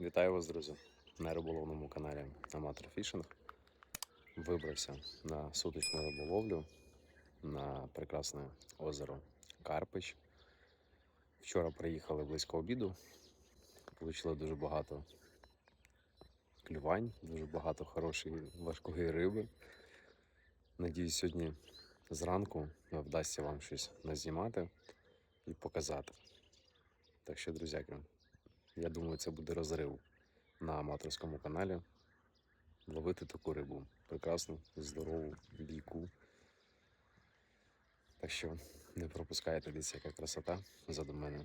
Вітаю вас, друзі, на риболовному каналі Аматор Фішинг. Вибрався на сутичну риболовлю на прекрасне озеро Карпич. Вчора приїхали близько обіду, отримали дуже багато клювань, дуже багато хорошої важкої риби. Надіюсь, сьогодні зранку вдасться вам щось назнімати і показати. Так що, друзяки, я думаю, це буде розрив на аматорському каналі. Ловити таку рибу. Прекрасну, здорову, бійку. Так що не пропускайте десь яка красота. Позаду мене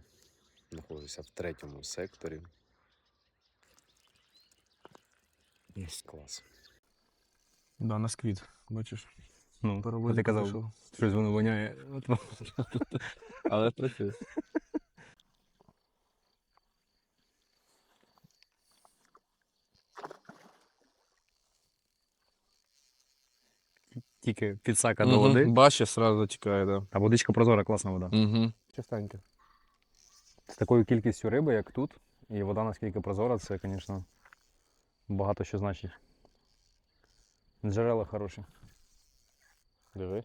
знаходжуся в третьому секторі. Клас. Да, на сквіт, бачиш. Ну, Паровоз ти казав, прийшов. щось воно воняє. Але працює. Тільки підсака до води. Бачиш, сразу тікає, да. А водичка прозора, класна вода. Угу. Частенько. З такою кількістю риби, як тут, і вода наскільки прозора, це, звісно, багато що значить. Джерела хороші. Диви.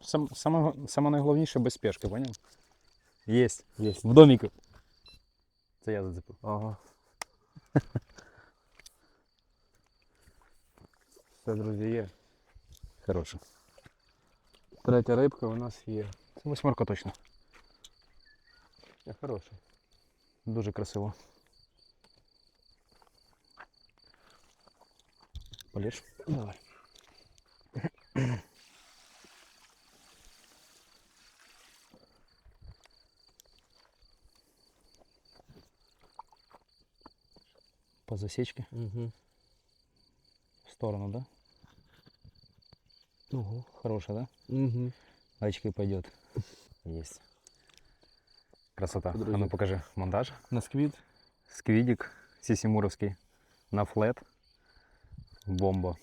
Сам, саме, саме найголовніше без спешки, поняв? Єсть. Єсть. В доміку. Це я зацепив. Ага. Все, друзі, є. Хороше. Третя рибка у нас є. Це восьмерка точно. Я хороша. Дуже красиво. Поліж. Давай. По засечке. Угу. В сторону, да? Ого. Хорошая, да? Угу. Очки пойдет. Есть. Красота. А Друзі. ну покажи монтаж. На сквіт. Сквидик сисимуровский на флет. Бомба.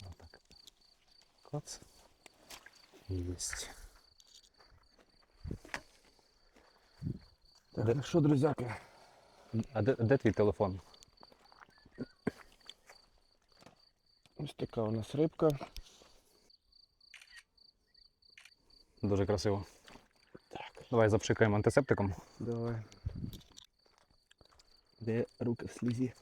Вот так. Клац. Есть. Так, ну що, друзяки? А де, де твій телефон? Ось така у нас рибка. Дуже красиво. Так. Давай запшикаємо антисептиком. Давай. Де руки в слізі?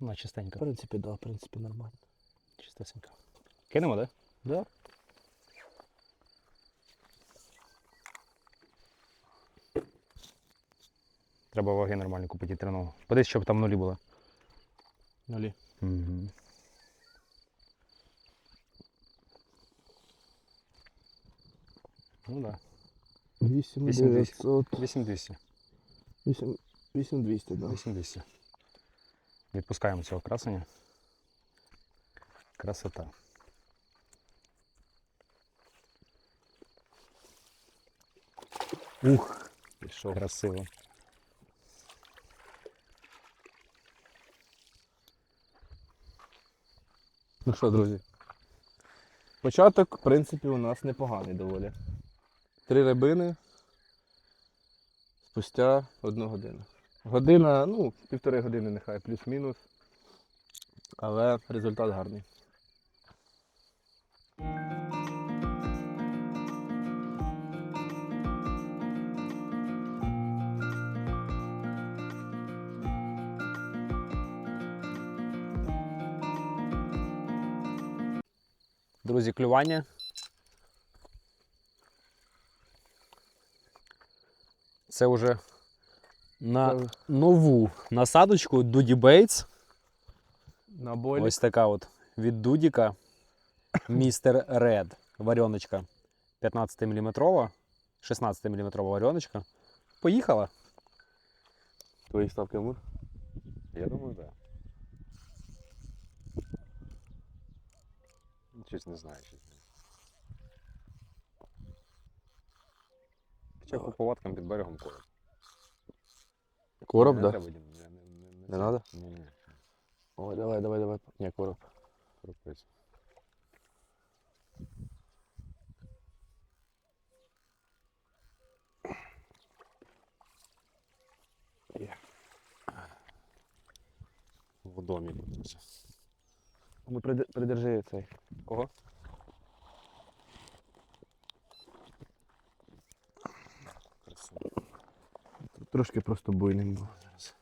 На В чистенько. принципі, да, в принципі, нормально. Чистесенько. Кинемо, да? Да? Треба ваги нормально купити треногу. Подивись, щоб там нулі були. Нулі. Угу. Ну да. 8900. 8200. 8200, да. 8200. Відпускаємо цього красення. Красота. Ух, Пішов. красиво. Ну що, друзі? Початок, в принципі, у нас непоганий доволі. Три рибини спустя одну годину. Година, ну, півтори години нехай, плюс-мінус. Але результат гарний. Друзі, клювання. Це вже на Це нову насадочку Дуді Бейтс. На. Ось така от від Дудіка. Містер Ред. Варіоночка 15 мм, 16 мм варіоночка. Поїхала. Твої ставки Амур? Я думаю, так. Да. Щось не знаю. Щось. По повадкам під берегом короб. Короб, не да? Треба, не, не, не, Не надо? Ні, ні. Ой, давай, давай, давай. Ні, короб. Капець. Є. В домі друзі. Ну, придержи цей. Кого? Красиво. Трошки просто буйним був. Зараз.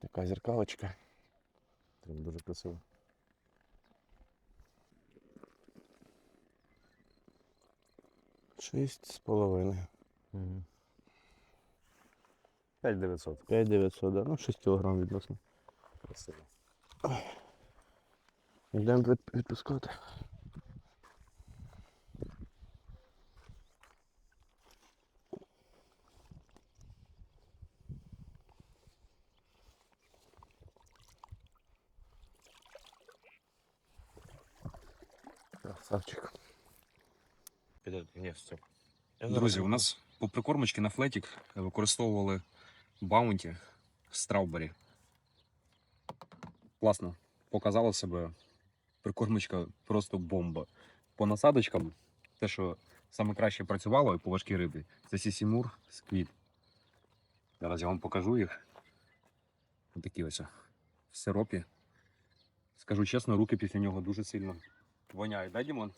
Така зеркалочка. Прям дуже красиво. Шість з половиною. Угу. 5900. 5900, да? Ну 6 кг відносно. Красиво. Йдемо від, відпускати. Красавчик. Ні, Степ. Друзі, у нас по прикормочці на флетік використовували баунті страубері. Класно. Показала себе. Прикормочка просто бомба. По насадочкам, те, що саме краще працювало і по важкій рибі, це сісімур сквіт. Зараз я вам покажу їх. Отакі ось. В сиропі. Скажу чесно, руки після нього дуже сильно воняють, да, Дімон?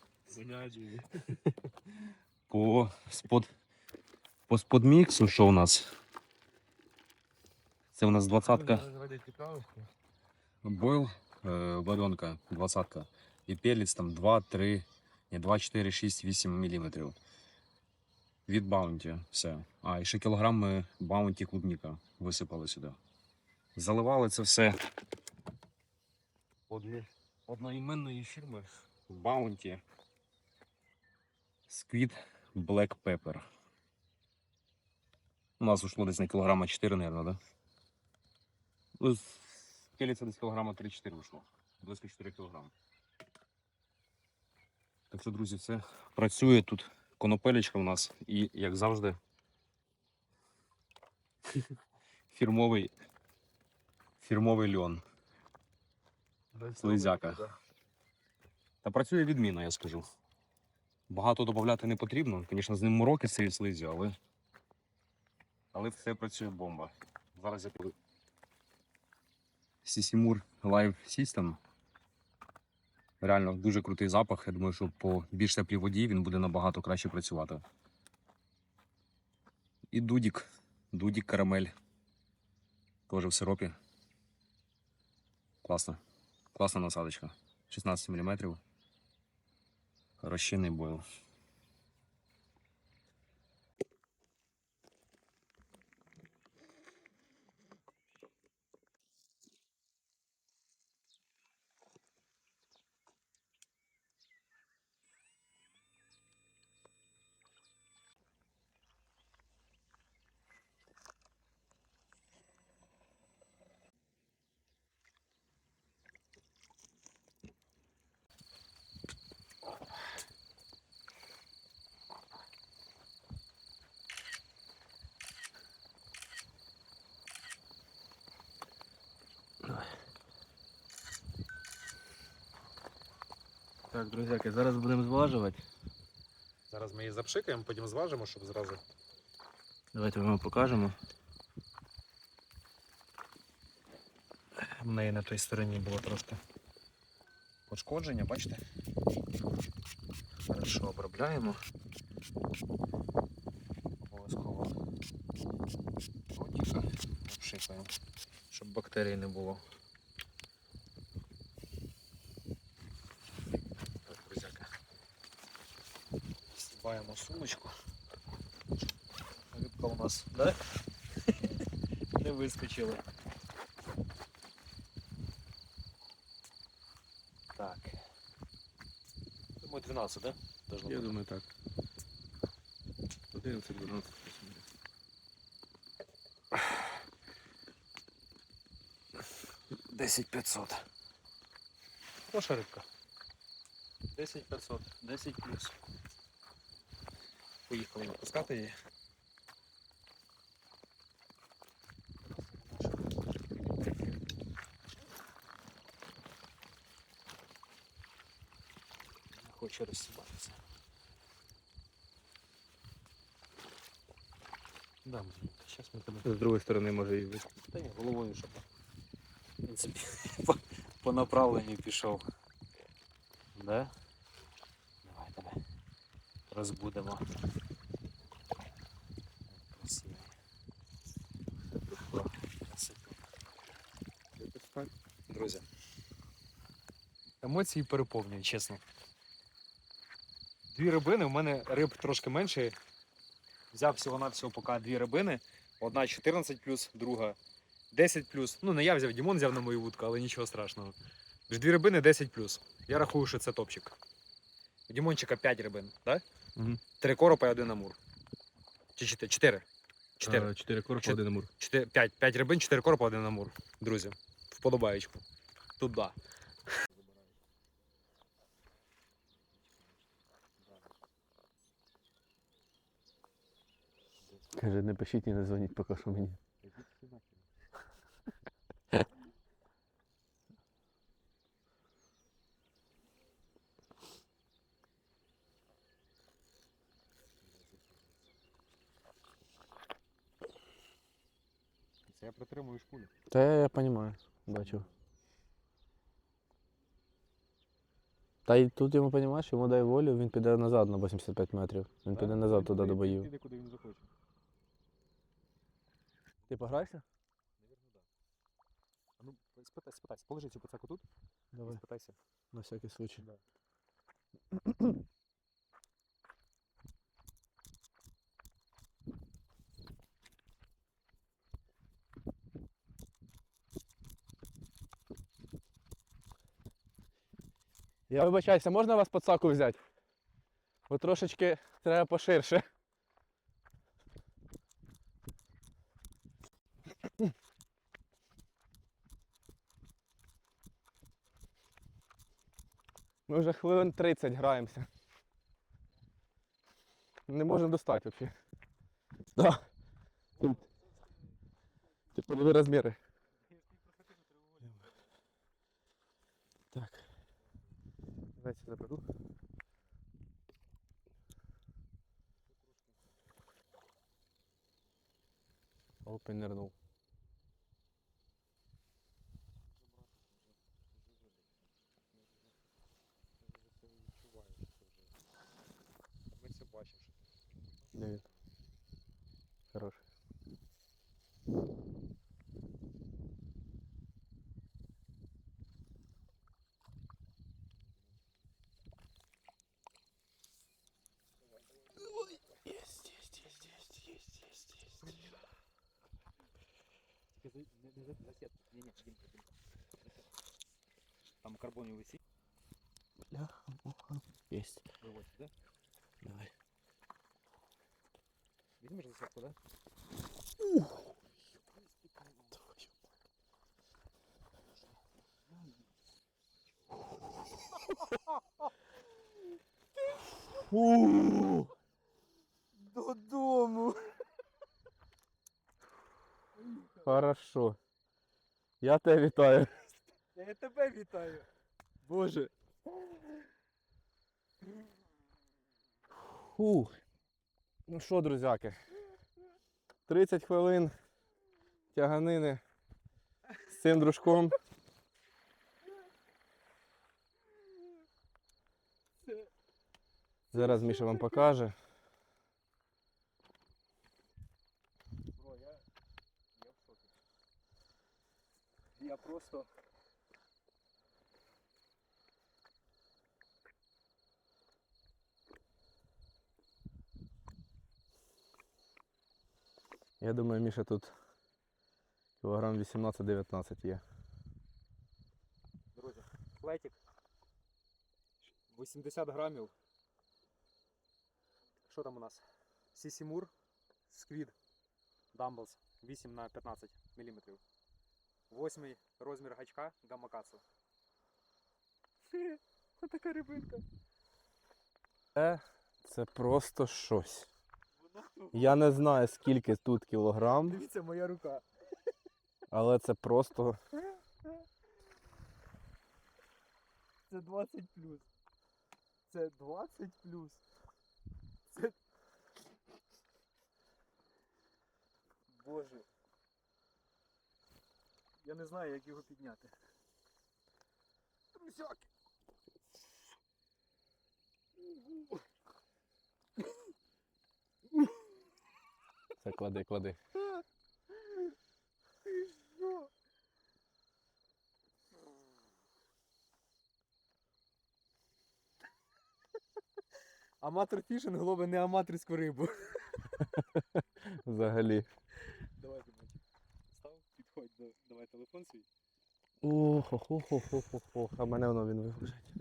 по спод, по сподміксу, що у нас? Це у нас двадцатка. Бойл, е, варенка, двадцатка. І пелець там 2, 3, ні, 2, 4, 6, 8 мм. Від баунті, все. А, і ще кілограми баунті клубніка висипали сюди. Заливали це все одні, одноіменної фірми Bounty Squid Black Pepper. У нас ушло десь на кілограма 4, мабуть, да? Ну, з келіця десь кілограма 3-4 ушло. Близько 4 кілограми. Так що, друзі, все працює тут конопелечка у нас і, як завжди, фірмовий, фірмовий льон. Слизяка. Та працює відмінно, я скажу. Багато додати не потрібно. Звісно, з ним мороки цієї слизю, але. Але все працює бомба. Зараз я коли. Сісімур Live System. Реально дуже крутий запах. Я думаю, що по більш теплій воді він буде набагато краще працювати. І дудік. Дудік карамель. Теж в сиропі. Класно. Класна насадочка. 16 мм. Розчинний бойл. Так, друзяки, зараз будемо зважувати. Зараз ми її запшикаємо, потім зважимо, щоб зразу. Давайте ми вам покажемо. В неї на той стороні було трошки пошкодження, бачите? Хорошо обробляємо. Обов'язково обшикаємо, щоб бактерій не було. Знімаємо сумочку. Рибка у нас, да? Не вискочила. Так. Думаю, 12, да? Должно Я бути. думаю так. 11, 12. 10 500. Хороша рибка. 10 500, 10 плюс. Поїхали випускати її. Хоче розсібатися. Да, зараз ми тебе. З другої сторони може і вийти. Та ні, головою щоб. Він собі по направленню пішов. Да? Розбудемо. Красивий. Друзі. Емоції переповнюють, чесно. Дві рибини, у мене риб трошки менше. Взяв всього-навсього поки дві рибини. Одна 14 друга 10 Ну, не я взяв, Дімон взяв на мою вудку, але нічого страшного. Дві рибини 10 Я рахую, що це топчик. У Дімончика 5 рибин, так? Мгм. Три коропа і один амур. Чи чотири? Чотири. Чотири. Чотири корпа, один амур. Чотири, п'ять, п'ять рибин, чотири коропа, один амур. Друзі, вподобаєчку. Туда. Каже, не пишіть і не дзвоніть поки що мені. Це я притримую Та я, я розумію, бачу. Та й тут йому, розумієш, йому дай волю, він піде назад на 85 метрів. Він піде назад туди до боїв. Піде, куди він захоче. Ти пограєшся? Навірно, так. А ну, спитай, спитайся, положи цю пацаку тут і Давай, спитайся. на всякий случай. Да. Я вибачаюся, можна вас пацаку взяти? Бо трошечки треба поширше. Ми вже хвилин 30 граємося. Не можемо достати взагалі. Да. Ти подиви розміри. Давайте заберу. Опа, нирнув. Ми це бачимо. Де він? Хороший. Там карбоні висить. Бля, муха. Есть. Виводь, да? Давай. Візьмеш засадку, да? Фу. Додому. Хорошо. Я тебе вітаю. Я тебе вітаю. Боже. Фух. Ну що, друзяки? 30 хвилин тяганини з цим дружком. Зараз Міша вам покаже. Бро, я, я в шокі. Я просто. Я думаю, Міша тут кілограм 18-19 є. Друзі, флетик. 80 грамів. Що там у нас? Сісімур, сквід, дамблс 8 на 15 мм. Восьмий розмір гачка гамакацу. Ось така рибинка. Це, це просто щось. Я не знаю скільки тут кілограм, Дивіться, моя рука. але це просто Це 20 плюс. Це 20 плюс. Це. Боже. Я не знаю, як його підняти. Друзяки. Це клади, клади. Ти що? Аматор фішинг ловить не аматорську рибу. Взагалі. До, давай телефон свій. Охо-хо-хо-хо-хо. А мене воно він виглушить.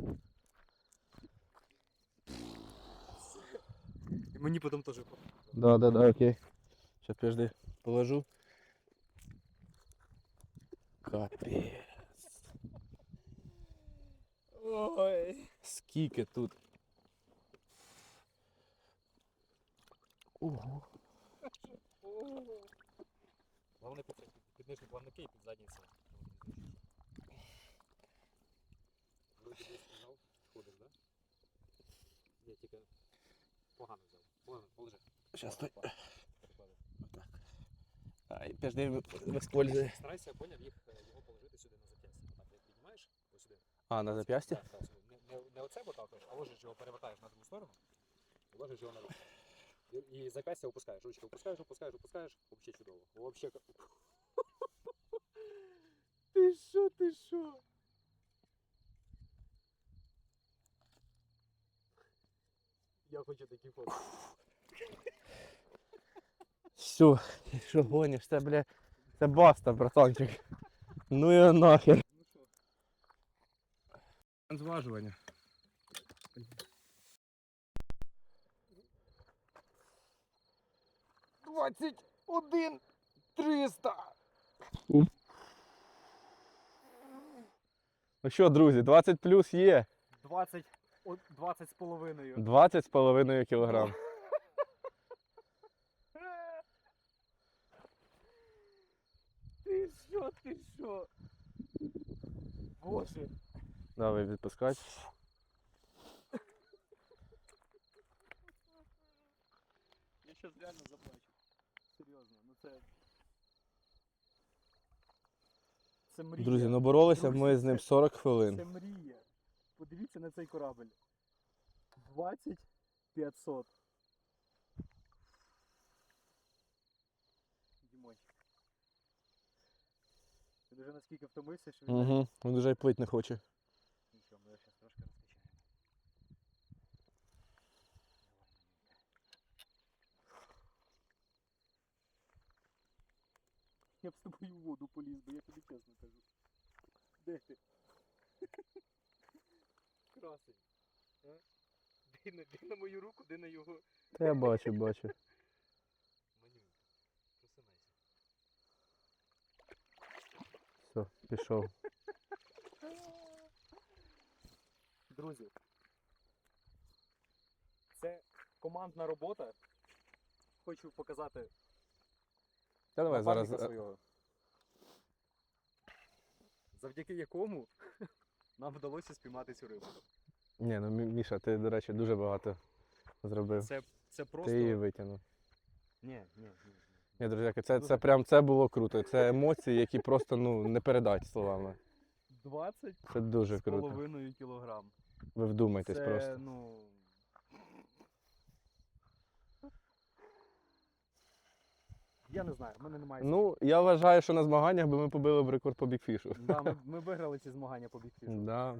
І мені потім теж. Да, да, да, окей. Сейчас подожди, положу. Капець. Ой. Скільки тут? Ого. Головне піднижний плавники і під задніця. Вроді десь сказав, ходиш, да? Ні, тільки погано взяв. Погано, положи. Щас стой. Приклади. Ай, подожди, воспользуй. Старайся, поняв, їх е, його положити сюди на зап'ястя. Так, як піднімаєш, ось сюди. А, на зап'ястя? Так, так, сюди. Не, не, не оце потакаєш, а ложиш його, перевертаєш на другу сторону, і ложиш його на руку. І, і зап'ястя опускаєш, ручки опускаєш, опускаєш, опускаєш. Вообще чудово. Вообще. Ти що, ти що? Я хочу такі фото. Все, ти що гониш? Це, бля, це баста, братанчик. Ну і нахер. Ну що? Зважування. Двадцять один триста. Ну що, друзі, 20 плюс є. 20, о, 20 з половиною. 20 з половиною кілограм. Ти що, ти що? Боже. Давай відпускати. Я щас реально заплачу. Серйозно, ну це. Це мрія. Друзі, ну боролися Друзі, ми з ним 40 хвилин. Це мрія. Подивіться на цей корабль. 20 500. Ти дуже наскільки втомився, що він Угу. Він вже й плить не хоче. Нічого, ми його зараз трошки розкачаємо. Я б з тобою в воду поліз, бо я тобі чесно кажу. Де ти? Красень. А? Де на, де на мою руку, де на його Та я бачу, бачу. манюнька. Просинайся. Все, пішов. Друзі, це командна робота. Хочу показати Та давай зараз. напарника е, свого. Завдяки якому нам вдалося спіймати цю рибу. Ні, ну Мі- Міша, ти, до речі, дуже багато зробив. Це, це просто. Ти її витягнув. Ні, ні, ні. ні. Ні, друзяки, це, це прям це було круто. Це емоції, які просто ну, не передати словами. 20 Це дуже з круто. половиною кілограм. Ви вдумайтесь це, просто. ну. Я не знаю, в мене немає. Ну, я вважаю, що на змаганнях би ми побили б рекорд по бікфішу. Да, ми, ми виграли ці змагання по бікфішу. Да,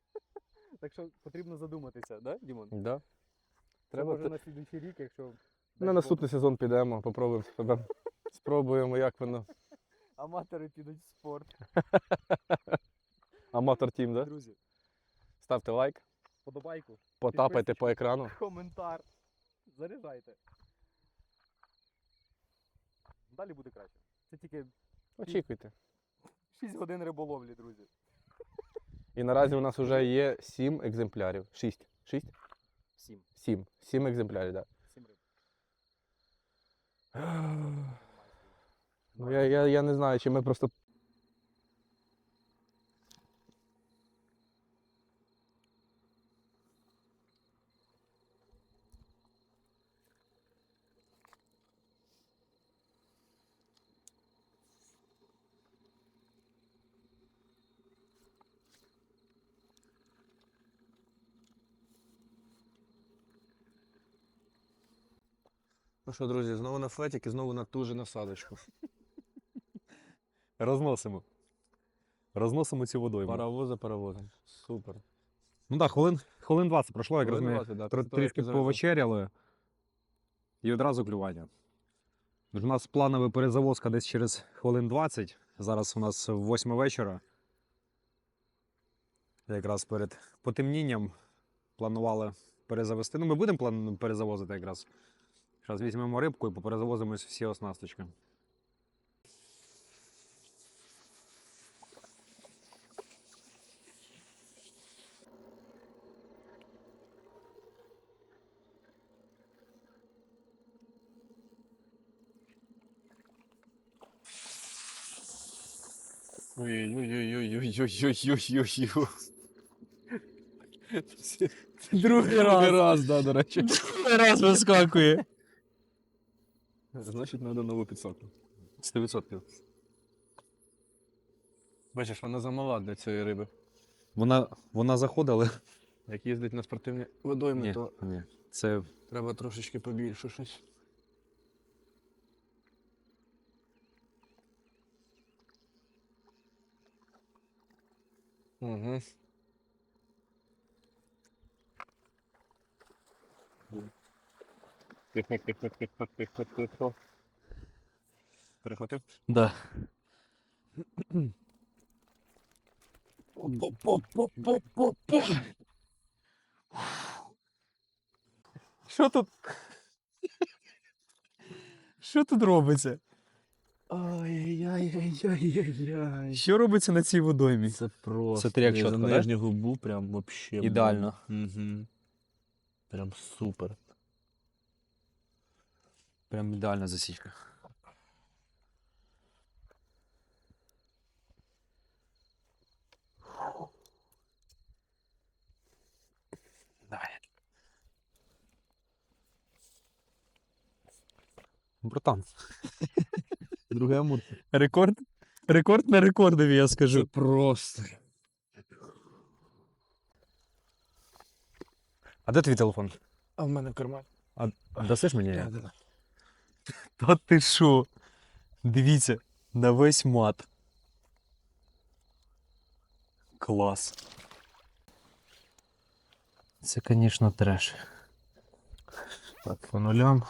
Так що потрібно задуматися, да, Дімон? да. Треба може на слідуючий рік, якщо. дай на Бог, наступний сезон підемо, попробуємо себе. Спробуємо, як воно. Аматори підуть в спорт. Аматор тім, да? Друзі, Ставте лайк, подобайку, потапайте по екрану. коментар. Заряджайте. Далі буде краще. Це тільки Очікуйте. 6 годин риболовлі, друзі. І наразі у нас вже є 7 екземплярів. 6. 6? 7. 7. 7 екземплярів, так. 7 риб. Да. Ну, я, я, я не знаю, чи ми просто Ну що, друзі, знову на флетік і знову на ту же насадочку. Розносимо. Розносимо цю водойму. Паровоз за паровозом. Супер. Ну так, хвилин, хвилин 20 пройшло, якраз Хвилин ми 20, да, тр- після того, як трішки ми повечеряли. І одразу клювання. Тож У нас планова перезавозка десь через хвилин 20. Зараз у нас 8 вечора. Якраз перед потемнінням планували перезавести. Ну, ми будемо план... перезавозити якраз. Зараз візьмемо рибку і поперезавозимось всі оснасточки. Ой-ой-ой-ой-ой-ой-ой-ой-ой. Другий раз, да, до речі. раз вискакує. Значить, треба нову підсоку. 100%. Бачиш, вона замала для цієї риби. Вона, вона заходила. Як їздить на спортивні водойми, Ні, то ні. Це треба трошечки побільше щось. Угу. Тихо, тихо, тихо, тихо, тихо. Перехватив? Да. Що тут? Що тут робиться? Ай-яй-яй-яй-яй. Що робиться на цій водоймі? Це просто. Це я чітко, за да? нижню губу прям вообще. Ідеально. Угу. Прям супер. Прям ідеальна засічка. Давай. Братан, Другий амур. рекорд? Рекорд на рекордові, я скажу. Це просто. А де твій телефон? А в мене в кармані. А дасиш мені? Да, да, да. Та ти що? Дивіться, на весь мат. Клас. Це, звісно, треш. Так, по нулям.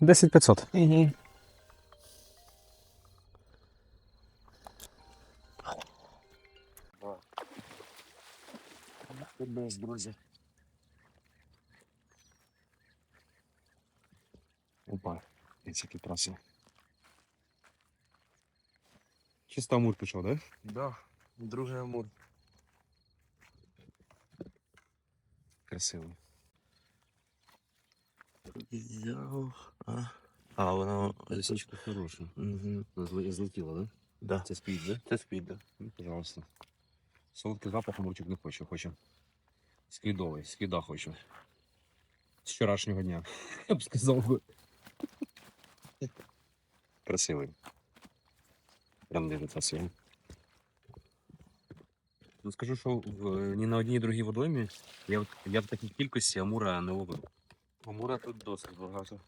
10 500. Угу. друзі. Опа, які траси. Чисто амур пішов, да? Да, другий амур. Красиво. Взяв. А, а воно. Засічка хороша. Угу. Зле- Злетіла, да? Да. Це спід, да? Це спід, да. Ну, пожалуйста. Солодкий запах амурчик не хоче, хоче. Скидовий, скида хочу. З вчорашнього дня. Я б сказав би. Красивий. Прям дуже красивий. Ну, скажу, що в, ні на одній другій водоймі я, я в такій кількості амура не ловив. Амура тут досить багато.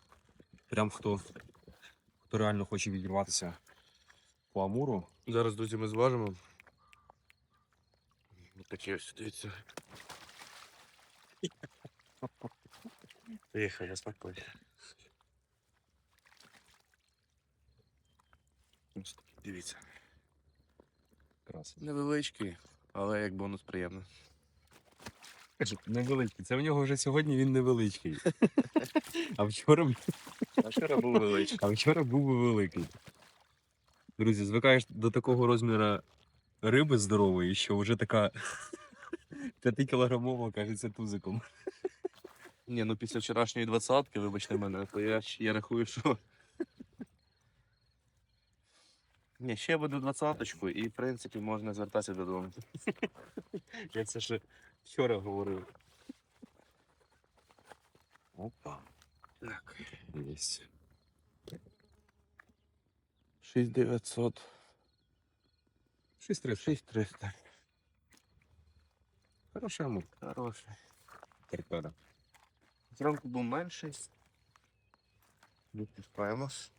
Прям хто, хто реально хоче відірватися по амуру, Зараз, друзі, ми зважимо. Ось такі ось, дивіться. Тихо, я спокійно. Дивіться. Невеличкий, але як бонус приємно. Невеличкий. Це в нього вже сьогодні він невеличкий. А вчора, А вчора був величкий. а вчора був би великий. Друзі, звикаєш до такого розміру риби здорової, що вже така 5-кілограмова, кажеться, тузиком. Ні, ну після вчорашньої двадцятки, вибачте мене, то я, ж- я рахую, що. Ні, ще буду двадцяточку і, в принципі, можна звертатися додому. Я це ще вчора говорив. Опа. Так. Єсть. 6900. 6-3. 6300. Хороший амур. Хороший. Торпеда. Зранку був менший. Відпускаємось.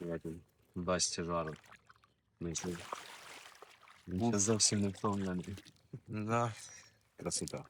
Він дасть жару. Нічого. Він ще зовсім не втомлений. Да. Красота.